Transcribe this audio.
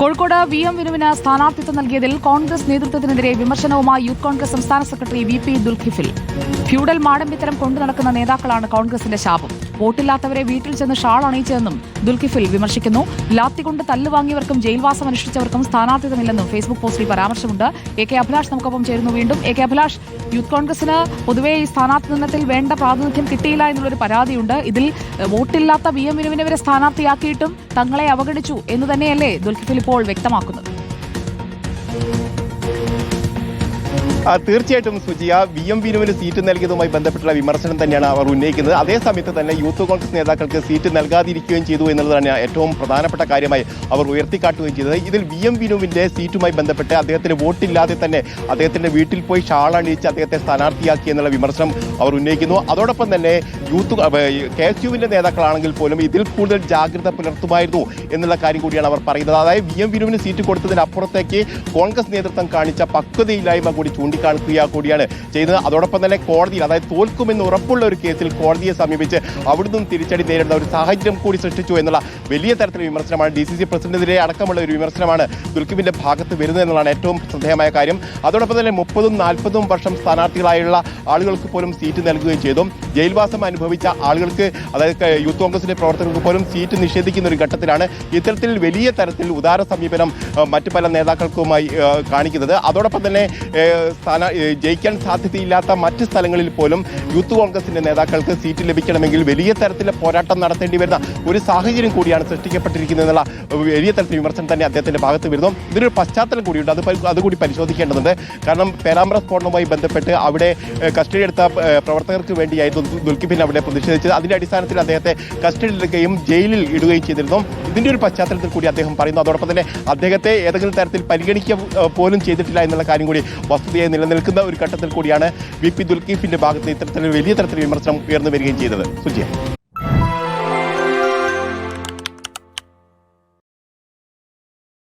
Kozhikode V M വിനുവിന് സ്ഥാനാർത്ഥിത്വം നൽകിയതിൽ കോൺഗ്രസ് നേതൃത്വത്തിനെതിരെ വിമർശനവുമായി യൂത്ത് കോൺഗ്രസ് സംസ്ഥാന secretary V P Dulkifil. Feudal മാടമ്പിത്തരം കൊണ്ടു നടക്കുന്ന നേതാക്കളാണ് കോൺഗ്രസിന്റെ ശാപം. വോട്ടില്ലാത്തവരെ വീട്ടിൽ ചെന്ന് ഷാൾ അണിയിച്ചതെന്നും ദുൽഖിഫിൽ വിമർശിക്കുന്നു. ലാത്തികൊണ്ട് തല്ലുവാങ്ങിയവർക്കും ജയിൽവാസം അനുഷ്ഠിച്ചവർക്കും സ്ഥാനാർത്ഥിത്വമില്ലെന്നും ഫേസ്ബുക്ക് പോസ്റ്റിൽ പരാമർശമുണ്ട്. എ കെ അഭിലാഷ് നമുക്കൊപ്പം ചേരുന്നു വീണ്ടും. എ കെ അഭിലാഷ് യൂത്ത് കോൺഗ്രസിന് പൊതുവെ ഈ സ്ഥാനാർത്ഥി നിന്നത്തിൽ വേണ്ട പ്രാതിനിധ്യം കിട്ടിയില്ല എന്നുള്ളൊരു പരാതിയുണ്ട്. ഇതിൽ വോട്ടില്ലാത്ത വി എം വിനുവിനെ വരെ സ്ഥാനാർത്ഥിയാക്കിയിട്ടും തങ്ങളെ അവഗണിച്ചു എന്ന് തന്നെയല്ലേ ദുൽഖിഫിൽ ഇപ്പോൾ വ്യക്തമാക്കുന്നത്. തീർച്ചയായിട്ടും ആ വി എം വിനുവിന് സീറ്റ് നൽകിയതുമായി ബന്ധപ്പെട്ടുള്ള വിമർശനം തന്നെയാണ് അവർ ഉന്നയിക്കുന്നത്. അതേ സമയത്ത് തന്നെ യൂത്ത് കോൺഗ്രസ് നേതാക്കൾക്ക് സീറ്റ് നൽകാതിരിക്കുകയും ചെയ്തു എന്നുള്ളതാണ് ഏറ്റവും പ്രധാനപ്പെട്ട കാര്യമായി അവർ ഉയർത്തിക്കാട്ടുകയും ചെയ്തത്. ഇതിൽ വി എം വിനുവിന്റെ സീറ്റുമായി ബന്ധപ്പെട്ട് അദ്ദേഹത്തിന് വോട്ടില്ലാതെ തന്നെ അദ്ദേഹത്തിന്റെ വീട്ടിൽ പോയി ഷാൾ അണിയിച്ച് അദ്ദേഹത്തെ സ്ഥാനാർത്ഥിയാക്കി എന്നുള്ള വിമർശനം അവർ ഉന്നയിക്കുന്നു. അതോടൊപ്പം തന്നെ യൂത്ത് കെ എസ് യുവിന്റെ നേതാക്കളാണെങ്കിൽ പോലും ഇതിൽ കൂടുതൽ ജാഗ്രത പുലർത്തുമായിരുന്നു എന്നുള്ള കാര്യം കൂടിയാണ് അവർ പറയുന്നത്. അതായത് വി എം വിനുവിന് സീറ്റ് കൊടുത്തതിനപ്പുറത്തേക്ക് കോൺഗ്രസ് നേതൃത്വം കാണിച്ച പക്വതയില്ലായ്മ കൂടി ചൂണ്ടിക്കാണിക്കുക കൂടിയാണ് ചെയ്യുന്നത്. അതോടൊപ്പം തന്നെ കോടതിയിൽ അതായത് തോൽക്കുമെന്ന് ഉറപ്പുള്ള ഒരു കേസിൽ കോടതിയെ സമീപിച്ച് അവിടുന്ന് തിരിച്ചടി നേരിടുന്ന ഒരു സാഹചര്യം കൂടി സൃഷ്ടിച്ചു എന്നുള്ള വലിയ തരത്തിലുള്ള വിമർശനമാണ് ഡി സി സി പ്രസിഡന്റിനെതിരെ അടക്കമുള്ള ഒരു വിമർശനമാണ് ദുൽഖിബിന്റെ ഭാഗത്ത് വരുന്നത് എന്നുള്ളതാണ് ഏറ്റവും ശ്രദ്ധേയമായ കാര്യം. അതോടൊപ്പം തന്നെ മുപ്പതും നാൽപ്പതും വർഷം സ്ഥാനാർത്ഥികളായുള്ള ആളുകൾക്ക് പോലും സീറ്റ് നൽകുകയും ചെയ്തു. ജയിൽവാസം അനുഭവിച്ച ആളുകൾക്ക് അതായത് യൂത്ത് കോൺഗ്രസിന്റെ പ്രവർത്തകർക്ക് പോലും സീറ്റ് നിഷേധിക്കുന്ന ഒരു ഘട്ടത്തിലാണ് ഇത്തരത്തിൽ വലിയ തരത്തിൽ ഉദാര സമീപനം മറ്റു പല നേതാക്കൾക്കുമായി കാണിക്കുന്നത്. അതോടൊപ്പം തന്നെ സ്ഥാന ജയിക്കാൻ സാധ്യതയില്ലാത്ത മറ്റ് സ്ഥലങ്ങളിൽ പോലും യൂത്ത് കോൺഗ്രസിന്റെ നേതാക്കൾക്ക് സീറ്റ് ലഭിക്കണമെങ്കിൽ വലിയ തരത്തിലെ പോരാട്ടം നടത്തേണ്ടി വരുന്ന ഒരു സാഹചര്യം കൂടിയാണ് സൃഷ്ടിക്കപ്പെട്ടിരിക്കുന്നത് എന്നുള്ള വലിയ തരത്തിൽ വിമർശനം തന്നെ അദ്ദേഹത്തിന്റെ ഭാഗത്ത് വരുന്നു. ഇതിനൊരു പശ്ചാത്തലം കൂടിയുണ്ട്. അത് അതുകൂടി പരിശോധിക്കേണ്ടതുണ്ട്. കാരണം പേരാമ്പ്ര സ്ഫോടനവുമായി ബന്ധപ്പെട്ട് അവിടെ കസ്റ്റഡി എടുത്ത പ്രവർത്തകർക്ക് വേണ്ടിയായിരുന്നു ദുൽഖിബിൻ അവിടെ പ്രതിഷേധിച്ചത്. അതിന്റെ അടിസ്ഥാനത്തിൽ അദ്ദേഹത്തെ കസ്റ്റഡിയിൽ എടുക്കുകയും ജയിലിൽ ഇടുകയും ചെയ്തിരുന്നു. ഇതിന്റെ ഒരു പശ്ചാത്തലത്തിൽ കൂടി അദ്ദേഹം പറയുന്നു. അതോടൊപ്പം തന്നെ അദ്ദേഹത്തെ ഏതെങ്കിലും തരത്തിൽ പരിഗണിക്കുക പോലും ചെയ്തിട്ടില്ല എന്നുള്ള കാര്യം കൂടി വസ്തുതയായി നിലനിൽക്കുന്ന ഒരു ഘട്ടത്തിൽ കൂടിയാണ് വി പി ദുൽഖീഫിന്റെ ഭാഗത്ത് ഇത്തരത്തിൽ വലിയ തരത്തിൽ വിമർശനം ഉയർന്നു വരികയും ചെയ്തത്. സുജിയ.